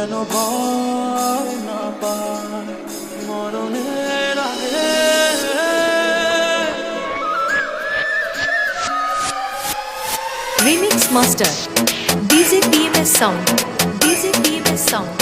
যেন ভয় না পায় মরণের আগে Remix Master DJ PMS Sound DJ PMS Sound